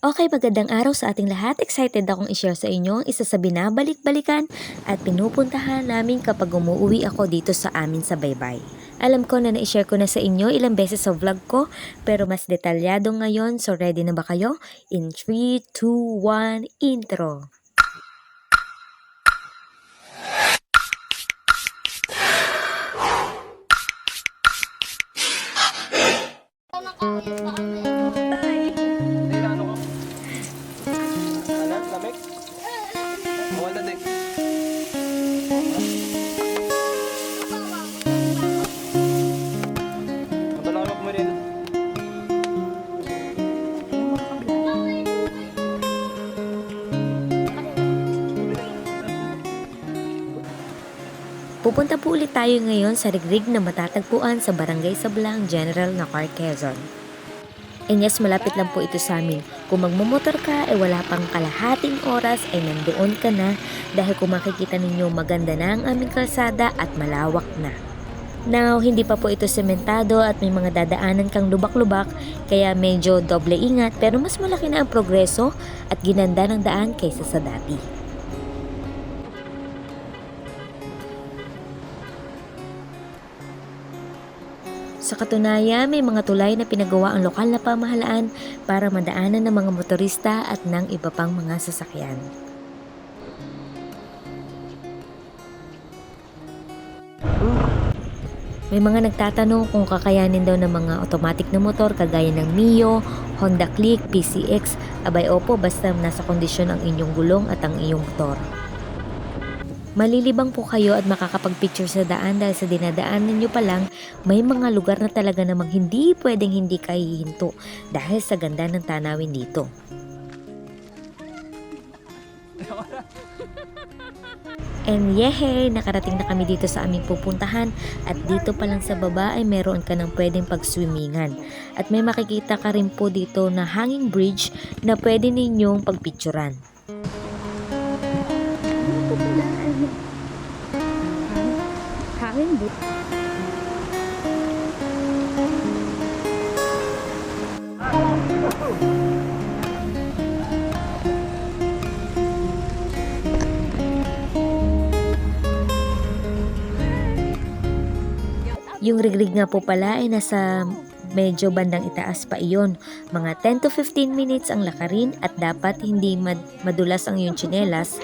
Okay, magandang araw sa ating lahat. Excited akong i-share sa inyo ang isa sa binabalik-balikan at pinupuntahan namin kapag umuwi ako dito sa amin sa Baybay. Alam ko na na-share ko na sa inyo ilang beses sa vlog ko, pero mas detalyado ngayon. So ready na ba kayo? In 3, 2, 1, intro! Hindi Pupunta po ulit tayo ngayon sa rigrig na matatagpuan sa Barangay Sablang General Nakar, Quezon. And yes, malapit lang po ito sa amin. Kung magmumotor ka, ay wala pang kalahating oras ay nandoon ka na dahil kung makikita ninyo maganda na ang aming kalsada at malawak na. Now, hindi pa po ito sementado at may mga dadaanan kang lubak-lubak kaya medyo doble ingat pero mas malaki na ang progreso at ginanda ng daan kaysa sa dati. Sa katunayan, may mga tulay na pinagawa ang lokal na pamahalaan para madaanan ng mga motorista at ng iba pang mga sasakyan. May mga nagtatanong kung kakayanin daw ng mga automatic na motor kagaya ng Mio, Honda Click, PCX, abay opo basta nasa kondisyon ang inyong gulong at ang iyong motor. Malilibang po kayo at makakapag-picture sa daan dahil sa dinadaanan nyo pa lang, may mga lugar na talaga namang hindi pwedeng hindi kayo dahil sa ganda ng tanawin dito. And yehey, nakarating na kami dito sa aming pupuntahan at dito pa lang sa baba ay meron ka ng pwedeng pagswimmingan. At may makikita ka rin po dito na hanging bridge na pwede ninyong pagpicturan. Bridge? Yung rigrig nga po pala ay nasa medyo bandang itaas pa iyon. Mga 10 to 15 minutes ang lakarin at dapat hindi mad- madulas ang iyong tsinelas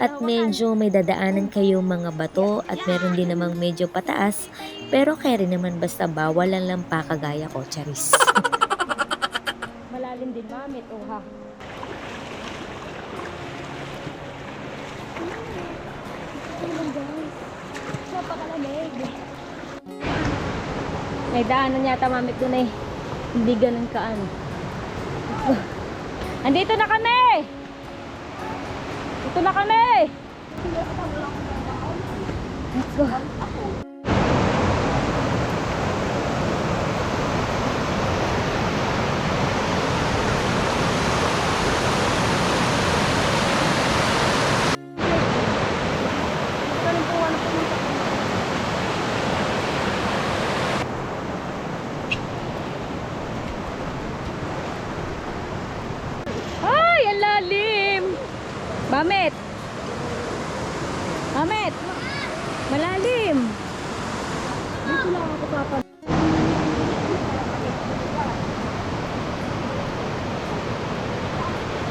at medyo may dadaanan kayong mga bato at meron din namang medyo pataas pero kaya naman basta bawal lang lang pa kagaya ko, charis. Malalim din mamit, oh ha. Napakalamig. May daanan yata mamit doon eh. Hindi ganun kaan. Andito na kami! Dito na kami! Let's go. Ay, ang lalim! Mamit! Mamit! Malalim! Dito lang ako papa.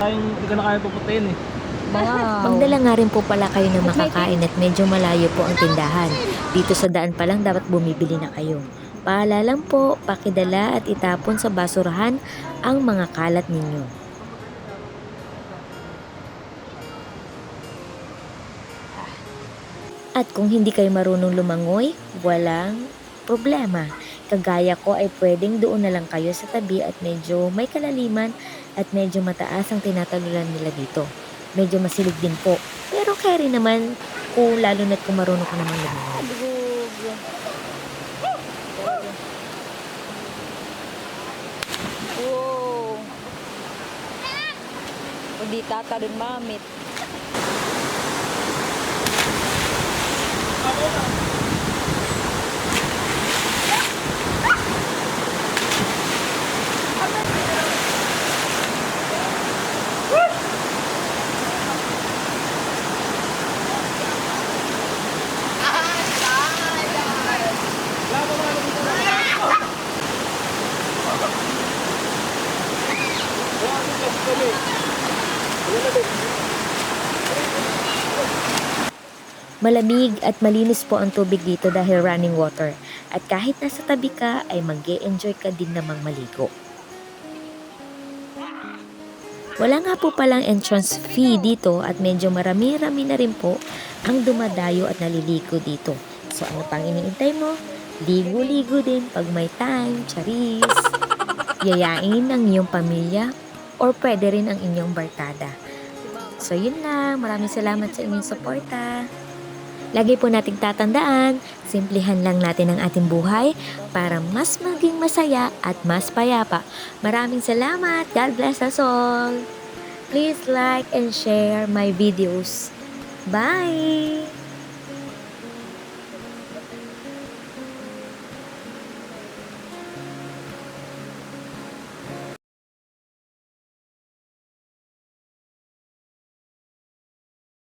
Kaya hindi ka na kaya puputin eh. Wow! Magdala nga rin po pala kayo ng makakain at medyo malayo po ang tindahan. Dito sa daan pa lang dapat bumibili na kayo. Paalalang po, pakidala at itapon sa basurahan ang mga kalat ninyo. At kung hindi kayo marunong lumangoy, walang problema. Kagaya ko ay pwedeng doon na lang kayo sa tabi at medyo may kalaliman at medyo mataas ang tinatalunan nila dito. Medyo masilig din po. Pero rin naman kung lalo na't kung marunong ka naman lumangoy. Wow! Hindi tatalon mamit. Malamig at malinis po ang tubig dito dahil running water. At kahit nasa tabi ka ay mag enjoy ka din namang maligo. Wala nga po palang entrance fee dito at medyo marami-rami na rin po ang dumadayo at naliligo dito. So ano pang iniintay mo? Ligo-ligo din pag may time, charis. Yayain ang iyong pamilya or pwede rin ang inyong barkada. So yun lang, maraming salamat sa inyong suporta. Lagi po nating tatandaan, simplihan lang natin ang ating buhay para mas maging masaya at mas payapa. Maraming salamat. God bless us all. Please like and share my videos. Bye!